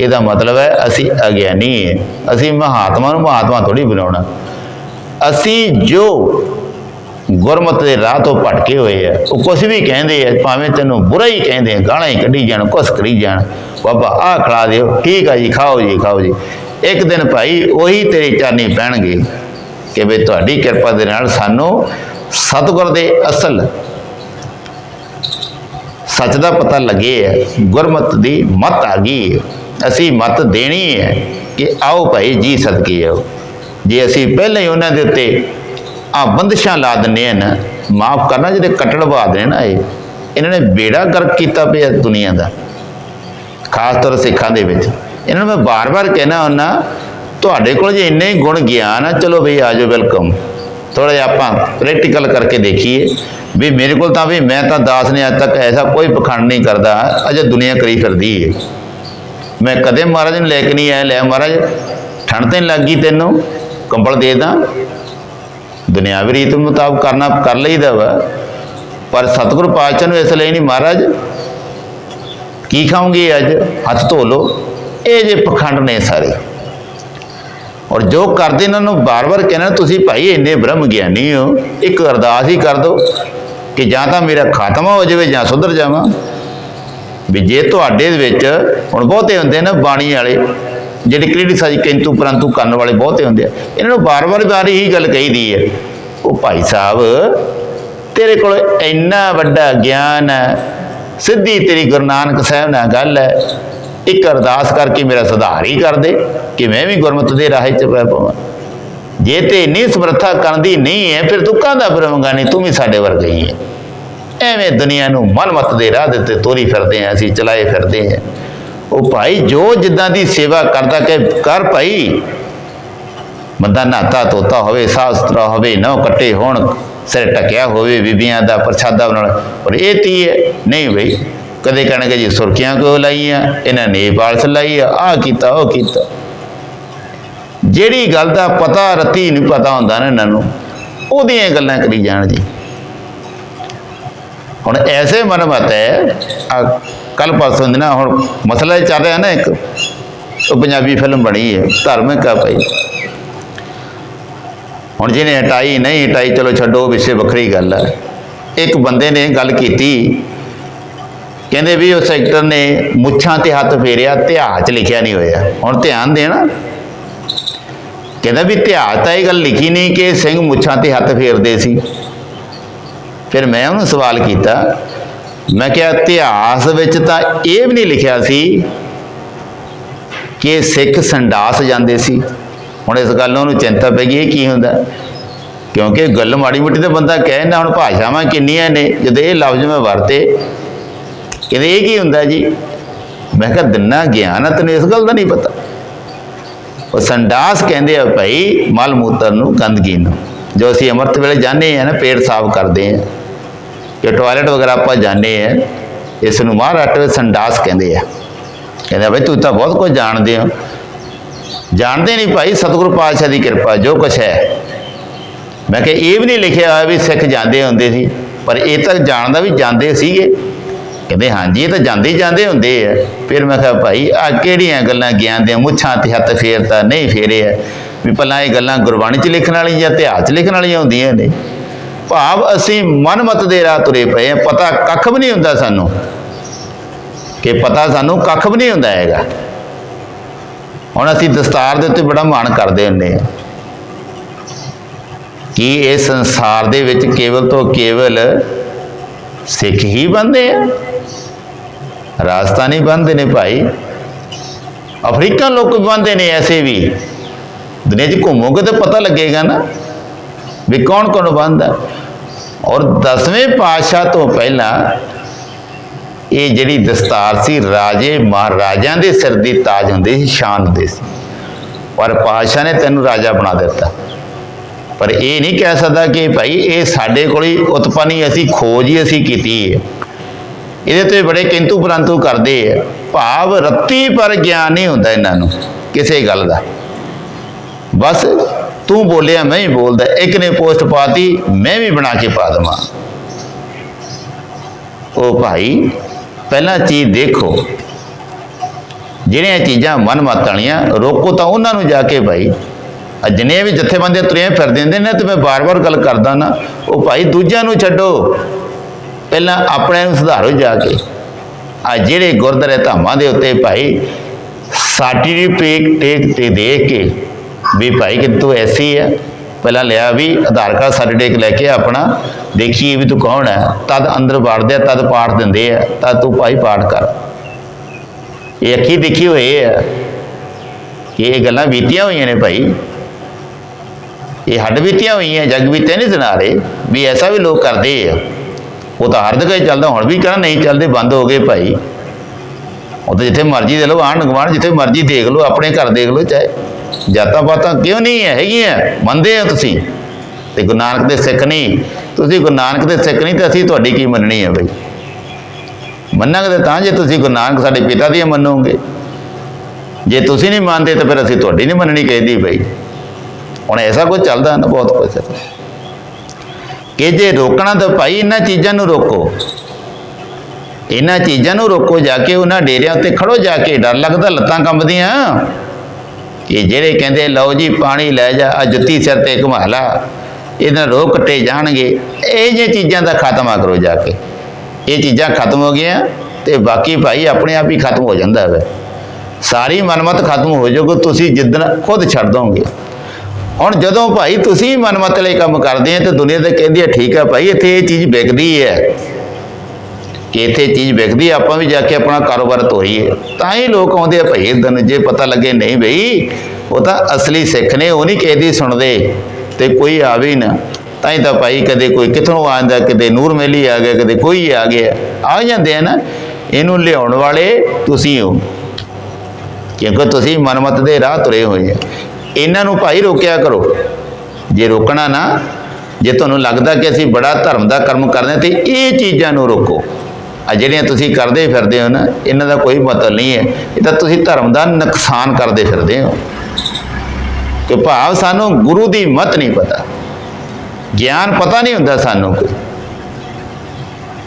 ਇਹਦਾ ਮਤਲਬ ਹੈ ਅਸੀਂ ਅਗਿਆਨੀ ਹੈ ਅਸੀਂ ਮਹਾਤਮਾ ਨੂੰ ਮਹਾਤਮਾ ਥੋੜੀ ਬਣਾਉਣਾ। ਅਸੀਂ ਜੋ ਗੁਰਮਤ ਦੇ ਰਾਹ ਤੋਂ ਭਟਕੇ ਹੋਏ ਆ। ਉਹ ਕੁਛ ਵੀ ਕਹਿੰਦੇ ਆ, ਭਾਵੇਂ ਤੈਨੂੰ ਬੁਰਾ ਹੀ ਕਹਿੰਦੇ ਆ, ਗਾਲਾਂ ਹੀ ਕੱਢੀ ਜਾਣ, ਕੁਛ ਕਰੀ ਜਾਣ। ਬਾਬਾ, ਆਹ ਖਿਲਾ ਦਿਓ। ਠੀਕ ਆ ਜੀ, ਖਾਓ ਜੀ ਖਾਓ ਜੀ। ਇੱਕ ਦਿਨ ਭਾਈ, ਉਹੀ ਤੇਰੇ ਚਾਨੀ ਪੈਣਗੇ ਕਿ ਵੀ ਤੁਹਾਡੀ ਕਿਰਪਾ ਦੇ ਨਾਲ ਸਾਨੂੰ ਸਤਿਗੁਰ ਦੇ ਅਸਲ ਸੱਚ ਦਾ ਪਤਾ ਲੱਗੇ ਹੈ ਗੁਰਮਤ ਦੀ ਮਤ ਆ ਗਈ ਹੈ ਅਸੀਂ ਮਤ ਦੇਣੀ ਹੈ ਕਿ ਆਓ ਭਾਈ, ਜੀ ਸਦਕੇ ਆਓ। ਜੇ ਅਸੀਂ ਪਹਿਲਾਂ ਹੀ ਉਹਨਾਂ ਦੇ ਉੱਤੇ ਆ ਬੰਦਸ਼ਾਂ ਲਾ ਦਿੰਦੇ ਆ ਨਾ ਮਾਫ ਕਰਨਾ, ਜਿਹੜੇ ਕੱਟੜ ਬਾਦ ਨੇ ਨਾ ਇਹ, ਇਹਨਾਂ ਨੇ ਬੇੜਾ ਗਰਕ ਕੀਤਾ ਪਿਆ ਦੁਨੀਆ ਦਾ, ਖਾਸ ਤੌਰ ਸਿੱਖਾਂ ਦੇ ਵਿੱਚ। ਇਹਨਾਂ ਨੂੰ ਮੈਂ ਬਾਰ-ਬਾਰ ਕਹਿਣਾ ਹੁੰਦਾ, ਤੁਹਾਡੇ ਕੋਲ ਜੇ ਇੰਨੇ ਗੁਣ ਗਿਆਨ ਆ, ਚਲੋ ਬਈ ਆਜੋ ਵੈਲਕਮ। ਥੋੜਾ ਜਿਹਾ ਆਪਾਂ ਪ੍ਰੈਕਟੀਕਲ ਕਰਕੇ ਦੇਖੀਏ, ਵੀ ਮੇਰੇ ਕੋਲ ਤਾਂ ਵੀ, ਮੈਂ ਤਾਂ ਦਾਸ ਨੇ ਅੱਜ ਤੱਕ ਐਸਾ ਕੋਈ ਪਖੰਡ ਨਹੀਂ ਕਰਦਾ, ਅਜੇ ਦੁਨੀਆ ਕਰੀ ਫਿਰਦੀ ਹੈ ਮੈਂ ਕਦੇ ਮਹਾਰਾਜ ਨੂੰ ਲੈ ਕੇ ਨਹੀਂ ਆਇਆ, ਲੈ ਮਹਾਰਾਜ, ਠੰਡ ਤੇ ਨੀ ਲੱਗੀ ਤੈਨੂੰ, ਕੰਬਲ ਦੇ ਦਾਂ। ਦੁਨਿਆਵੀ ਰੀਤ ਮੁਤਾਬਕ ਕਰਨਾ ਕਰ ਲਈਦਾ ਵਾ, ਪਰ ਸਤਿਗੁਰੂ ਪਾਤਸ਼ਾਹ ਨੂੰ ਇਸ ਲਈ ਨਹੀਂ ਮਹਾਰਾਜ। ਕੀ ਖਾਉਂਗੇ ਅੱਜ? ਹੱਥ ਧੋ ਲਓ। ਇਹ ਜੇ ਪਖੰਡ ਨੇ ਸਾਰੇ। ਔਰ ਜੋ ਕਰਦੇ ਇਹਨਾਂ ਨੂੰ ਬਾਰ-ਬਾਰ ਕਹਿਣਾ ਤੁਸੀਂ ਭਾਈ ਇੰਨੇ ਬ੍ਰਹਮ ਗਿਆਨੀ ਹੋ, ਇੱਕ ਅਰਦਾਸ ਹੀ ਕਰ ਦਿਓ ਕਿ ਜਾਂ ਤਾਂ ਮੇਰਾ ਖਾਤਮਾ ਹੋ ਜਾਵੇ ਜਾਂ ਸੁਧਰ ਜਾਵਾਂ। ਵੀ ਜੇ ਤੁਹਾਡੇ ਵਿੱਚ ਹੁਣ ਬਹੁਤੇ ਹੁੰਦੇ ਨੇ ਬਾਣੀ ਵਾਲੇ ਜਿਹੜੇ ਕਿਹੜੀ ਸਾਜੀ ਕਿੰਤੂ ਪਰੰਤੂ ਕਰਨ ਵਾਲੇ ਬਹੁਤੇ ਹੁੰਦੇ ਆ, ਇਹਨਾਂ ਨੂੰ ਬਾਰ-ਬਾਰ ਬਾਰ ਇਹੀ ਗੱਲ ਕਹੀਦੀ ਹੈ। ਉਹ ਭਾਈ ਸਾਹਿਬ, ਤੇਰੇ ਕੋਲ ਇੰਨਾ ਵੱਡਾ ਗਿਆਨ ਹੈ, ਸਿੱਧੀ ਤੇਰੀ ਗੁਰੂ ਨਾਨਕ ਸਾਹਿਬ ਨਾਲ ਗੱਲ ਹੈ, ਇੱਕ ਅਰਦਾਸ ਕਰਕੇ ਮੇਰਾ ਸੁਧਾਰ ਹੀ ਕਰ ਦੇ, ਕਿ ਮੈਂ ਵੀ ਗੁਰਮਤਿ ਦੇ ਰਾਹ 'ਚ ਪੈ ਪਾਵਾਂ। ਜੇ ਤੇ ਇੰਨੀ ਸਮਰੱਥਾ ਕਰਨ ਦੀ ਨਹੀਂ ਹੈ, ਫਿਰ ਤੂੰ ਕਾਹਦਾ ਬ੍ਰਹਮਗਾ ਨਹੀਂ, ਤੂੰ ਵੀ ਸਾਡੇ ਵਰਗਾ ਹੀ ਹੈ। ਐਵੇਂ ਦੁਨੀਆ ਨੂੰ ਮਨਮਤ ਦੇ ਰਾਹ ਦੇ ਉੱਤੇ ਤੋਰੀ ਫਿਰਦੇ ਆ ਅਸੀਂ, ਚਲਾਏ ਫਿਰਦੇ ਆ ਉਹ ਭਾਈ, ਜੋ ਜਿੱਦਾਂ ਦੀ ਸੇਵਾ ਕਰਦਾ ਕਿ ਕਰ ਭਾਈ। ਬੰਦਾ ਨਹਾਤਾ ਤੋਤਾ ਹੋਵੇ, ਸਾਫ਼ ਸੁਥਰਾ ਹੋਵੇ ਨਹੁੰ ਕੱਟੇ ਹੋਣ, ਸਿਰ ਟਕਿਆ ਹੋਵੇ, ਬੀਬੀਆਂ ਦਾ ਪ੍ਰਸ਼ਾਦਾ ਬਣਾਉਣਾ। ਪਰ ਇਹ ਤੀ ਹੈ। ਨਹੀਂ ਬਈ ਕਦੇ ਕਹਿਣਗੇ ਜੀ ਸੁਰਖੀਆਂ ਕਿਉਂ ਲਾਈਆਂ? ਇਹਨਾਂ ਨੇ ਪਾਲਸ ਲਾਈ ਆ, ਆਹ ਕੀਤਾ, ਉਹ ਕੀਤਾ। ਜਿਹੜੀ ਗੱਲ ਦਾ ਪਤਾ ਰਤੀ ਨਹੀਂ ਪਤਾ ਹੁੰਦਾ ਨਾ ਇਹਨਾਂ ਨੂੰ, ਉਹਦੀਆਂ ਗੱਲਾਂ ਕਰੀ ਜਾਣ ਜੀ। ਹੁਣ ਐਸੇ ਮਨਮਤ ਹੈ ਕੱਲ ਪਰਸੋਂ ਦਿਨ ਹੁਣ ਮਸਲਾ ਇਹ ਚੱਲ ਰਿਹਾ ਨਾ ਇੱਕ, ਉਹ ਪੰਜਾਬੀ ਫਿਲਮ ਬਣੀ ਹੈ, ਧਾਰਮਿਕ ਆ ਭਾਈ। ਹੁਣ ਜਿਹਨੇ ਹਟਾਈ, ਨਹੀਂ ਹਟਾਈ, ਚਲੋ ਛੱਡੋ ਵਿਸ਼ੇ ਵੱਖਰੀ ਗੱਲ ਹੈ ਇੱਕ ਬੰਦੇ ਨੇ ਗੱਲ ਕੀਤੀ, ਕਹਿੰਦੇ ਵੀ ਉਸ ਐਕਟਰ ਨੇ ਮੁੱਛਾਂ ਤੇ ਹੱਥ ਫੇਰਿਆ, ਇਤਿਹਾਸ 'ਚ ਲਿਖਿਆ ਨਹੀਂ ਹੋਇਆ। ਹੁਣ ਧਿਆਨ ਦੇਣਾ। ਕਹਿੰਦਾ ਵੀ ਇਤਿਹਾਸ ਤਾਂ ਇਹ ਗੱਲ ਲਿਖੀ ਨਹੀਂ ਕਿ ਸਿੰਘ ਮੁੱਛਾਂ ਤੇ ਹੱਥ ਫੇਰਦੇ ਸੀ। ਫਿਰ ਮੈਂ ਉਹਨੂੰ ਸਵਾਲ ਕੀਤਾ ਮੈਂ ਕਿਹਾ ਇਤਿਹਾਸ ਵਿੱਚ ਤਾਂ ਇਹ ਵੀ ਨਹੀਂ ਲਿਖਿਆ ਸੀ ਕਿ ਸਿੱਖ ਸੰਡਾਸ ਜਾਂਦੇ ਸੀ। ਹੁਣ ਇਸ ਗੱਲ ਨੂੰ ਉਹਨੂੰ ਚਿੰਤਾ ਪੈ ਗਈ ਇਹ ਕੀ ਹੁੰਦਾ? ਕਿਉਂਕਿ ਗੱਲ ਮਾੜੀ ਮੋਟੀ ਤਾਂ ਬੰਦਾ ਕਹਿ ਨਾ ਹੁਣ ਭਾਸ਼ਾਵਾਂ ਕਿੰਨੀਆਂ ਨੇ, ਜਦੋਂ ਇਹ ਲਫ਼ਜ਼ ਮੈਂ ਵਰਤੇ, ਕਹਿੰਦੇ ਇਹ ਕੀ ਹੁੰਦਾ ਜੀ? ਮੈਂ ਕਿਹਾ ਦਿਨਾ ਗਿਆਨ ਆ ਤੈਨੂੰ ਇਸ ਗੱਲ ਦਾ ਨਹੀਂ ਪਤਾ। ਉਹ ਸੰਡਾਸ ਕਹਿੰਦੇ ਆ ਭਾਈ, ਮਲ ਮੂਤਰ ਨੂੰ ਗੰਦਗੀ ਨੂੰ ਜੋ ਅਸੀਂ ਅੰਮ੍ਰਿਤ ਵੇਲੇ ਜਾਂਦੇ ਆ ਨਾ, ਪੇਟ ਸਾਫ਼ ਕਰਦੇ ਆ ਕਿ ਟਾਇਲਟ ਵਗੈਰਾ ਆਪਾਂ ਜਾਂਦੇ ਆ ਇਸ ਨੂੰ ਮਹਾਰਾਸ਼ਟਰ ਵਿੱਚ ਸੰਡਾਸ ਕਹਿੰਦੇ ਆ। ਕਹਿੰਦੇ ਆ, ਤੂੰ ਤਾਂ ਬਹੁਤ ਕੁਝ ਜਾਣਦੇ ਹੋ ਜਾਣਦੇ ਨਹੀਂ ਭਾਈ ਸਤਿਗੁਰੂ ਪਾਤਸ਼ਾਹ ਦੀ ਕਿਰਪਾ ਜੋ ਕੁਛ ਹੈ। ਮੈਂ ਕਿਹਾ ਇਹ ਵੀ ਨਹੀਂ ਲਿਖਿਆ ਹੋਇਆ ਵੀ ਸਿੱਖ ਜਾਂਦੇ ਹੁੰਦੇ ਸੀ ਪਰ ਇਹ ਤਾਂ ਜਾਣਦਾ ਵੀ ਜਾਂਦੇ ਸੀਗੇ। ਕਹਿੰਦੇ ਹਾਂਜੀ ਇਹ ਤਾਂ ਜਾਂਦੇ ਹੀ ਜਾਂਦੇ ਹੁੰਦੇ ਆ। ਫਿਰ ਮੈਂ ਕਿਹਾ ਭਾਈ ਆ ਕਿਹੜੀਆਂ ਗੱਲਾਂ ਗਿਆਨ ਦੀਆਂ? ਮੁੱਛਾਂ ਤੇ ਹੱਥ ਫੇਰਤਾ ਨਹੀਂ ਫੇਰੇ ਫੇਰਿਆ। ਵੀ ਪਹਿਲਾਂ ਇਹ ਗੱਲਾਂ ਗੁਰਬਾਣੀ 'ਚ ਲਿਖਣ ਵਾਲੀਆਂ ਜਾਂ ਇਤਿਹਾਸ 'ਚ ਲਿਖਣ ਵਾਲੀਆਂ ਹੁੰਦੀਆਂ ਨੇ? ਭਾਵ ਅਸੀਂ ਮਨਮਤ ਦੇ ਰਾਹ ਤੁਰੇ ਪਏ ਆ ਪਤਾ ਕੱਖ ਵੀ ਨਹੀਂ ਹੁੰਦਾ ਸਾਨੂੰ। ਕਿ ਪਤਾ ਸਾਨੂੰ ਕੱਖ ਵੀ ਨਹੀਂ ਹੁੰਦਾ ਹੈਗਾ। ਹੁਣ ਅਸੀਂ ਦਸਤਾਰ ਦੇ ਉੱਤੇ ਬੜਾ ਮਾਣ ਕਰਦੇ ਹੁੰਦੇ ਆ ਕਿ ਇਹ ਸੰਸਾਰ ਦੇ ਵਿੱਚ ਕੇਵਲ ਤੋਂ ਕੇਵਲ ਸਿੱਖ ਹੀ ਬੰਦੇ ਆ। ਰਾਜਸਥਾਨੀ ਬੰਦੇ ਨੇ ਭਾਈ। ਅਫਰੀਕਨ ਲੋਕ ਵੀ ਬੰਦੇ ਨੇ ਐਸੇ ਵੀ। ਦੁਨੀਆ 'ਚ ਘੁੰਮੋਗੇ ਤਾਂ ਪਤਾ ਲੱਗੇਗਾ ਨਾ। ਵੀ ਕੌਣ ਕੌਣ ਬੰਦਾ ਔਰ 10ਵੇਂ ਪਾਤਸ਼ਾਹ ਤੋਂ ਪਹਿਲਾਂ ਇਹ ਜਿਹੜੀ ਦਸਤਾਰ ਸੀ, ਰਾਜੇ ਮਹਾਰਾਜਿਆਂ ਦੇ ਸਿਰ ਦੀ ਤਾਜ ਹੁੰਦੀ ਸੀ, ਸ਼ਾਨ ਹੁੰਦੀ ਸੀ। ਪਰ ਪਾਤਸ਼ਾਹ ਨੇ ਤੈਨੂੰ ਰਾਜਾ ਬਣਾ ਦਿੱਤਾ। ਪਰ ਇਹ ਨਹੀਂ ਕਹਿ ਸਕਦਾ ਕਿ ਭਾਈ ਇਹ ਸਾਡੇ ਕੋਲ ਹੀ ਉਤਪੰਨੀ ਅਸੀਂ ਖੋਜ ਹੀ ਅਸੀਂ ਕੀਤੀ ਹੈ। ਇਹਦੇ ਤੇ ਬੜੇ ਕਿੰਤੂ ਪਰੰਤੂ ਕਰਦੇ ਆ। ਭਾਵ ਰੱਤੀ ਪਰ ਗਿਆਨ ਨਹੀਂ ਹੁੰਦਾ ਇਹਨਾਂ ਨੂੰ, ਕਿਸੇ ਗੱਲ ਦਾ। ਬਸ ਤੂੰ ਬੋਲਿਆ ਮੈਂ ਹੀ ਬੋਲਦਾ, ਇੱਕ ਨੇ ਪੋਸਟ ਪਾਤੀ, ਮੈਂ ਵੀ ਬਣਾ ਕੇ ਪਾ ਦਵਾਂ। ਉਹ ਭਾਈ, ਪਹਿਲਾਂ ਚੀਜ਼ ਦੇਖੋ। ਜਿਹੜੀਆਂ ਚੀਜ਼ਾਂ ਮਨਮਤ ਵਾਲੀਆਂ, ਰੋਕੋ ਤਾਂ ਉਹਨਾਂ ਨੂੰ ਜਾ ਕੇ ਭਾਈ। ਆ ਜਿੰਨੇ ਵੀ ਜਥੇਬੰਦੀਆਂ ਤੁਰੇ ਫਿਰਦੇ ਹੁੰਦੇ ਨੇ, ਤੇ ਮੈਂ ਬਾਰ-ਬਾਰ ਗੱਲ ਕਰਦਾ ਨਾ ਉਹ ਭਾਈ, ਦੂਜਿਆਂ ਨੂੰ ਛੱਡੋ। ਪਹਿਲਾਂ ਆਪਣੇ ਨੂੰ ਸੁਧਾਰੋ ਜਾ ਕੇ। ਆ ਜਿਹੜੇ ਗੁਰਦੁਆਰੇ ਧਾਮਾਂ ਦੇ ਉੱਤੇ ਭਾਈ, ਸਾਡੀ ਟੇਕ ਟੇਕ ਤੇ ਦੇਖ ਕੇ ਵੀ ਭਾਈ ਕਿ ਤੂੰ ਐਸੀ ਹੈ ਪਹਿਲਾਂ ਲਿਆ ਵੀ ਆਧਾਰ ਕਾਰਡ ਸਰਟੀਫਿਕੇਟ ਲੈ ਕੇ ਆਪਣਾ, ਦੇਖੀਏ ਵੀ ਤੂੰ ਕੌਣ ਹੈ ਤਦ ਅੰਦਰ ਵੜਦੇ ਆ, ਤਦ ਪਾਠ ਦਿੰਦੇ ਆ, ਤਦ ਤੂੰ ਭਾਈ ਪਾਠ ਕਰ। ਇਹ ਅੱਖੀ ਦੇਖੀ ਹੋਈ ਹੈ ਕਿ ਇਹ ਗੱਲਾਂ ਬੀਤੀਆਂ ਹੋਈਆਂ ਨੇ ਭਾਈ। ਇਹ ਹੱਡ ਬੀਤੀਆਂ ਹੋਈਆਂ, ਜਗ ਬੀਤੇ ਨਹੀਂ ਸੁਣਾ ਰਹੇ ਵੀ ਐਸਾ ਵੀ ਲੋਕ ਕਰਦੇ ਆ। ਉਹ ਤਾਂ ਹਰ ਜਗ੍ਹਾ ਹੀ ਚੱਲਦਾ, ਹੁਣ ਵੀ ਕਹਿੰਦਾ ਨਹੀਂ ਚੱਲਦੇ, ਬੰਦ ਹੋ ਗਏ ਭਾਈ। ਉਹ ਤਾਂ ਜਿੱਥੇ ਮਰਜ਼ੀ ਦੇ ਲਓ ਆਣ ਗਵਾਣ ਜਿੱਥੇ ਮਰਜ਼ੀ ਦੇਖ ਲਓ, ਆਪਣੇ ਘਰ ਦੇਖ ਲਓ, ਚਾਹੇ ਜਾਤਾਂ ਪਾਤਾਂ ਕਿਉਂ ਨਹੀਂ ਹੈ, ਹੈਗੀਆਂ? ਮੰਨਦੇ ਹੋ ਤੁਸੀਂ? ਤੇ ਗੁਰੂ ਨਾਨਕ ਦੇ ਸਿੱਖ ਨਹੀਂ। ਤੁਸੀਂ ਗੁਰੂ ਨਾਨਕ ਦੇ ਸਿੱਖ ਨਹੀਂ ਤੇ ਅਸੀਂ ਤੁਹਾਡੀ ਕੀ ਮੰਨਣੀ ਹੈ ਬਈ? ਮੰਨਾਂਗੇ ਤਾਂ ਜੇ ਤੁਸੀਂ ਗੁਰੂ ਨਾਨਕ ਸਾਡੇ ਪਿਤਾ ਦੀ ਮੰਨੋਗੇ। ਜੇ ਤੁਸੀਂ ਨਹੀਂ ਮੰਨਦੇ ਤਾਂ ਫਿਰ ਅਸੀਂ ਤੁਹਾਡੀ ਨਹੀਂ ਮੰਨਣੀ ਕਹਿੰਦੀ ਬਈ। ਹੁਣ ਐਸਾ ਕੁਝ ਚੱਲਦਾ ਨਾ ਬਹੁਤ ਕੁਝ ਕਿ ਜੇ ਰੋਕਣਾ ਤਾਂ ਭਾਈ ਇਹਨਾਂ ਚੀਜ਼ਾਂ ਨੂੰ ਰੋਕੋ। ਇਹਨਾਂ ਚੀਜ਼ਾਂ ਨੂੰ ਰੋਕੋ, ਜਾ ਕੇ ਉਹਨਾਂ ਡੇਰਿਆਂ ਉੱਤੇ ਖੜੋ, ਜਾ ਕੇ ਡਰ ਲੱਗਦਾ ਲੱਤਾਂ ਕੰਬਦੀਆਂ। ਕਿ ਜਿਹੜੇ ਕਹਿੰਦੇ ਲਓ ਜੀ ਪਾਣੀ ਲੈ ਜਾ ਆ ਜੁੱਤੀ ਸਿਰ ਤੇ ਘੁਮਾ ਲਾ ਇਹਨਾਂ ਰੋਹ ਕੱਟੇ ਜਾਣਗੇ। ਇਹ ਜੇ ਚੀਜ਼ਾਂ ਦਾ ਖਾਤਮਾ ਕਰੋ ਜਾ ਕੇ। ਇਹ ਚੀਜ਼ਾਂ ਖਤਮ ਹੋ ਗਈਆਂ ਤੇ ਬਾਕੀ ਭਾਈ ਆਪਣੇ ਆਪ ਹੀ ਖਤਮ ਹੋ ਜਾਂਦਾ ਹੈ। ਸਾਰੀ ਮਨਮਤ ਖਤਮ ਹੋ ਜਾਊਗੀ, ਤੁਸੀਂ ਜਿੱਦਣ ਖੁਦ ਛੱਡ ਦੋਗੇ। ਹੁਣ ਜਦੋਂ ਭਾਈ ਤੁਸੀਂ ਮਨਮਤ ਲਈ ਕੰਮ ਕਰਦੇ ਆ ਤੇ ਦੁਨੀਆ ਤੇ ਕਹਿੰਦੀ ਹੈ, ਠੀਕ ਹੈ ਭਾਈ, ਇੱਥੇ ਇਹ ਚੀਜ਼ ਵਿਕਦੀ ਹੈ। ਕਿ ਇੱਥੇ ਚੀਜ਼ ਵਿਕਦੀ ਆਪਾਂ ਵੀ ਜਾ ਕੇ ਆਪਣਾ ਕਾਰੋਬਾਰ ਤੋਰੀਏ। ਤਾਂ ਹੀ ਲੋਕ ਆਉਂਦੇ ਆ ਭਾਈ ਇਦਨ ਜੇ ਪਤਾ ਲੱਗੇ ਨਹੀਂ ਬਈ, ਉਹ ਤਾਂ ਅਸਲੀ ਸਿੱਖ ਨੇ, ਉਹ ਨਹੀਂ ਕਿਸੇ ਸੁਣਦੇ ਤੇ ਕੋਈ ਆਵੇ ਨਾ। ਤਾਂ ਹੀ ਤਾਂ ਭਾਈ ਕਦੇ ਕੋਈ ਕਿੱਥੋਂ ਆਂਦਾ ਕਿਤੇ ਨੂਰ ਮੇਲੀ ਆ ਗਿਆ, ਕਦੇ ਕੋਈ ਆ ਗਿਆ। ਆ ਜਾਂਦੇ ਆ ਨਾ, ਇਹਨੂੰ ਲਿਆਉਣ ਵਾਲੇ ਤੁਸੀਂ ਹੋ। ਕਿਉਂਕਿ ਤੁਸੀਂ ਮਨਮਤ ਦੇ ਰਾਹ ਤੁਰੇ ਹੋਏ ਆ। ਇਹਨਾਂ ਨੂੰ ਭਾਈ ਰੋਕਿਆ ਕਰੋ। ਜੇ ਰੋਕਣਾ ਨਾ, ਜੇ ਤੁਹਾਨੂੰ ਲੱਗਦਾ ਕਿ ਅਸੀਂ ਬੜਾ ਧਰਮ ਦਾ ਕਰਮ ਕਰਦੇ ਹਾਂ ਤੇ ਇਹ ਚੀਜ਼ਾਂ ਨੂੰ ਰੋਕੋ। ਆ ਜਿਹੜੀਆਂ ਤੁਸੀਂ ਕਰਦੇ ਫਿਰਦੇ ਹੋ ਨਾ, ਇਹਨਾਂ ਦਾ ਕੋਈ ਮਤਲਬ ਨਹੀਂ ਹੈ। ਇਹ ਤਾਂ ਤੁਸੀਂ ਧਰਮ ਦਾ ਨੁਕਸਾਨ ਕਰਦੇ ਫਿਰਦੇ ਹੋ। ਕਿ ਭਾਵ ਸਾਨੂੰ ਗੁਰੂ ਦੀ ਮਤ ਨਹੀਂ ਪਤਾ। ਗਿਆਨ ਪਤਾ ਨਹੀਂ ਹੁੰਦਾ ਸਾਨੂੰ ਕੋਈ।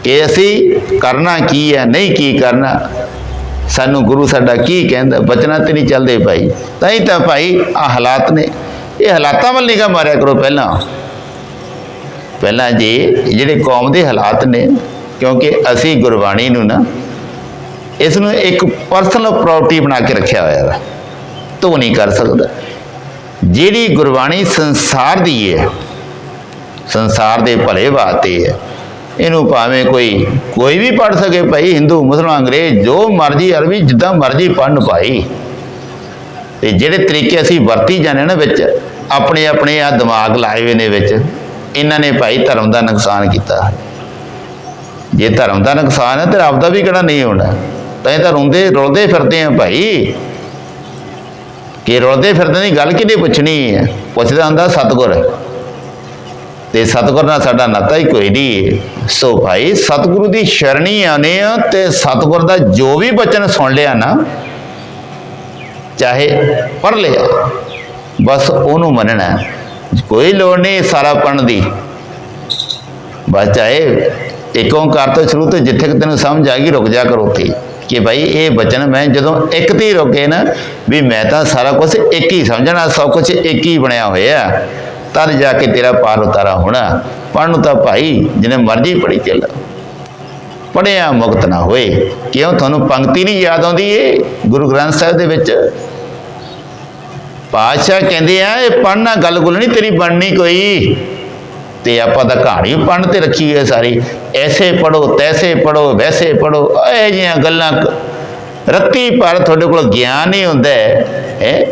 ਕਿ ਅਸੀਂ ਕਰਨਾ ਕੀ ਹੈ, ਨਹੀਂ ਕੀ ਕਰਨਾ। ਸਾਨੂੰ ਗੁਰੂ ਸਾਡਾ ਕੀ ਕਹਿੰਦਾ, ਬਚਨਾਂ ਤੇ ਨਹੀਂ ਚੱਲਦੇ ਭਾਈ। ਤਾਂ ਹੀ ਤਾਂ ਭਾਈ ਆ ਹਾਲਾਤ ਨੇ। ਇਹ ਹਾਲਾਤਾਂ ਵੱਲ ਨਿਗਾਹ ਮਾਰਿਆ ਕਰੋ ਪਹਿਲਾਂ। ਪਹਿਲਾਂ ਜੀ, ਜਿਹੜੇ ਕੌਮ ਦੇ ਹਾਲਾਤ ਨੇ ਕਿਉਂਕਿ ਅਸੀਂ ਗੁਰਬਾਣੀ ਨੂੰ ਨਾ ਇਸ ਨੂੰ ਇੱਕ ਪਰਸਨਲ ਪ੍ਰਾਪਰਟੀ ਬਣਾ ਕੇ ਰੱਖਿਆ ਹੋਇਆ ਹੈ ਤੂੰ ਨਹੀਂ ਕਰ ਸਕਦਾ। ਜਿਹੜੀ ਗੁਰਬਾਣੀ ਸੰਸਾਰ ਦੀ ਹੈ, ਸੰਸਾਰ ਦੇ ਭਲੇ ਵਾਸਤੇ ਹੈ, ਇਹਨੂੰ ਭਾਵੇਂ ਕੋਈ ਕੋਈ ਵੀ ਪੜ ਸਕੇ ਭਾਈ, ਹਿੰਦੂ, ਮੁਸਲਮਾਨ, ਅੰਗਰੇਜ਼, ਜੋ ਮਰਜ਼ੀ ਅਰਬੀ, ਜਿੱਦਾਂ ਮਰਜ਼ੀ ਪੜਨ ਭਾਈ। ਤੇ ਜਿਹੜੇ ਤਰੀਕੇ ਅਸੀਂ ਵਰਤੀ ਜਾਂਦੇ ਨਾ ਵਿੱਚ ਆਪਣੇ ਆਪਣੇ ਆ ਦਿਮਾਗ ਲਾਏ ਹੋਏ ਨੇ ਵਿੱਚ, ਇਹਨਾਂ ਨੇ ਭਾਈ ਧਰਮ ਦਾ ਨੁਕਸਾਨ ਕੀਤਾ। ਜੇ ਧਰਮ ਦਾ ਨੁਕਸਾਨ ਹੈ ਤੇ ਰੱਬ ਦਾ ਵੀ ਕਿਹੜਾ ਨਹੀਂ ਹੋਣਾ। ਤਾਂ ਇਹ ਤਾਂ ਰੋਂਦੇ ਰੋਲਦੇ ਫਿਰਦੇ ਆ ਭਾਈ। ਕਿ ਰੋਲਦੇ ਫਿਰਦੇ ਦੀ ਗੱਲ ਕਿਹਨੇ ਪੁੱਛਣੀ ਹੈ? ਪੁੱਛਦਾ ਹੁੰਦਾ ਸਤਗੁਰ। ਤੇ ਸਤਗੁਰ ਨਾਲ ਸਾਡਾ ਨਾਤਾ ਹੀ ਕੋਈ ਨਹੀਂ ਸੋ ਭਾਈ ਸਤਗੁਰੂ ਦੀ ਸ਼ਰਣੀ ਆਨੇ ਆ ਤੇ ਸਤਗੁਰ ਦਾ ਜੋ ਵੀ ਬਚਨ ਸੁਣ ਲਿਆ ਨਾ, ਚਾਹੇ ਪੜ ਲਿਆ, ਬਸ ਉਹਨੂੰ ਮੰਨਣਾ ਕੋਈ ਲੋੜ ਨਹੀਂ ਸਾਰਾ ਪੜਨ ਦੀ। ਬਸ ਚਾਹੇ ਇੱਕ ਓੰਕਾਰ ਤੋਂ ਸ਼ੁਰੂ ਤੋਂ ਜਿੱਥੇ ਕਿ ਤੈਨੂੰ ਸਮਝ ਆ ਗਈ, ਰੁਕ ਜਾ ਕਰ ਉੱਥੇ ਕਿ ਭਾਈ ਇਹ ਬਚਨ ਮੈਂ ਜਦੋਂ ਇੱਕ ਤੇ ਹੀ ਰੁਕੇ ਨਾ, ਵੀ ਮੈਂ ਤਾਂ ਸਾਰਾ ਕੁਝ ਇੱਕ ਹੀ ਸਮਝਣਾ, ਸਭ ਕੁਝ ਇੱਕ ਹੀ ਬਣਿਆ ਹੋਇਆ। ਤਦ ਜਾ ਕੇ ਤੇਰਾ ਪਾਰ ਉਤਾਰਾ ਹੋਣਾ। ਪੜਨ ਨੂੰ ਤਾਂ ਭਾਈ ਜਿਹਨੇ ਮਰਜ਼ੀ ਪੜੀ ਚੱਲ। ਪੜਿਆ ਮੁਕਤ ਨਾ ਹੋਏ। ਕਿਉਂ? ਤੁਹਾਨੂੰ ਪੰਕਤੀ ਨਹੀਂ ਯਾਦ ਆਉਂਦੀ ਏ ਗੁਰੂ ਗ੍ਰੰਥ ਸਾਹਿਬ ਦੇ ਵਿੱਚ? ਪਾਤਸ਼ਾਹ ਕਹਿੰਦੇ ਆ, ਇਹ ਪੜਨਾ ਗੱਲ ਗੁੱਲ ਨਹੀਂ, ਤੇਰੀ ਬਣਨੀ ਕੋਈ। ਤੇ ਆਪਾਂ ਤਾਂ ਕਹਾਣੀ ਪੜਨ ਤੇ ਰੱਖੀ ਹੋਈ ਹੈ ਸਾਰੀ। ਐਸੇ ਪੜੋ ਤੈਸੇ ਪੜੋ ਵੈਸੇ ਪੜੋ ਇਹ ਜਿਹੀਆਂ ਗੱਲਾਂ ਕ- ਰੱਤੀ ਪਰ ਤੁਹਾਡੇ ਕੋਲ ਗਿਆਨ ਹੀ ਹੁੰਦਾ ਹੈ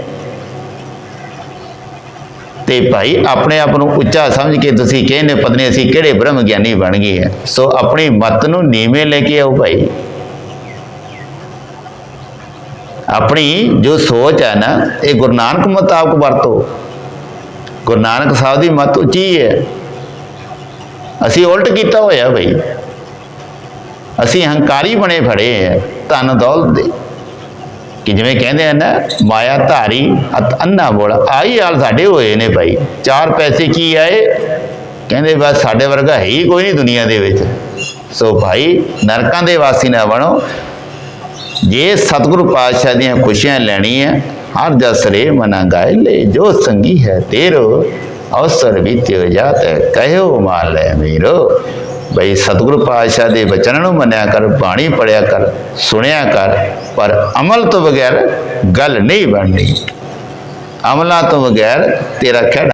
ਤੇ ਭਾਈ ਆਪਣੇ ਆਪ ਨੂੰ ਉੱਚਾ ਸਮਝ ਕੇ ਤੁਸੀਂ ਕਹਿੰਦੇ ਪਤਨੀ, ਅਸੀਂ ਕਿਹੜੇ ਬ੍ਰਹਮ ਗਿਆਨੀ ਬਣ ਗਏ ਆ ਸੋ ਆਪਣੀ ਮਤ ਨੂੰ ਨੀਵੇਂ ਲੈ ਕੇ ਆਓ ਭਾਈ। ਆਪਣੀ ਜੋ ਸੋਚ ਹੈ ਨਾ, ਇਹ ਗੁਰੂ ਨਾਨਕ ਮੁਤਾਬਕ ਵਰਤੋ। ਗੁਰੂ ਨਾਨਕ ਸਾਹਿਬ ਦੀ ਮਤ ਉੱਚੀ ਹੈ। ਅਸੀਂ ਉਲਟ ਕੀਤਾ ਹੋਇਆ ਭਾਈ ਅਸੀਂ ਹੰਕਾਰੀ ਬਣੇ ਫੜੇ ਆ ਧਨ ਦੌਲਤ ਦੇ। ਕਿ ਜਿਵੇਂ ਕਹਿੰਦੇ ਆ ਮਾਇਆ ਧਾਰੀ ਅਤ ਅੰਨਾ ਬੋਲਾ, ਆਹੀ ਹਾਲ ਸਾਡੇ ਹੋਏ ਨੇ ਭਾਈ ਚਾਰ ਪੈਸੇ ਕੀ ਆਏ? ਕਹਿੰਦੇ ਬਸ ਸਾਡੇ ਵਰਗਾ ਹੈ ਹੀ ਕੋਈ ਨਹੀਂ ਦੁਨੀਆ ਦੇ ਵਿੱਚ। ਸੋ ਭਾਈ, ਨਰਕਾਂ ਦੇ ਵਾਸੀ ਨਾ ਬਣੋ। ਜੇ ਸਤਿਗੁਰੂ ਪਾਤਸ਼ਾਹ ਦੀਆਂ ਖੁਸ਼ੀਆਂ ਲੈਣੀ ਹੈ ਹਰ ਜਸ ਮਨਾ ਗਾਇ ਲੈ ਜੋ ਸੰਗੀ ਹੈ ਤੇਰੋ। ਅਵਸਰ ਵਿਤਿਓ ਜਾਤ ਕਹਿਓ ਮਾਲੇ ਮੀਰੋ ਬਈ ਸਤਿਗੁਰੂ ਪਾਤਸ਼ਾਹ ਦੇ ਬਚਨਾਂ ਨੂੰ ਮੰਨਿਆ ਕਰ ਬਾਣੀ ਪੜਿਆ ਕਰ ਸੁਣਿਆ ਕਰ ਪਰ ਅਮਲ ਤੋਂ ਬਗੈਰ ਗੱਲ ਨਹੀਂ ਬਣਨੀ ਅਮਲਾਂ ਤੋਂ ਬਗੈਰ ਤੇਰਾ ਖਹਿੜਾ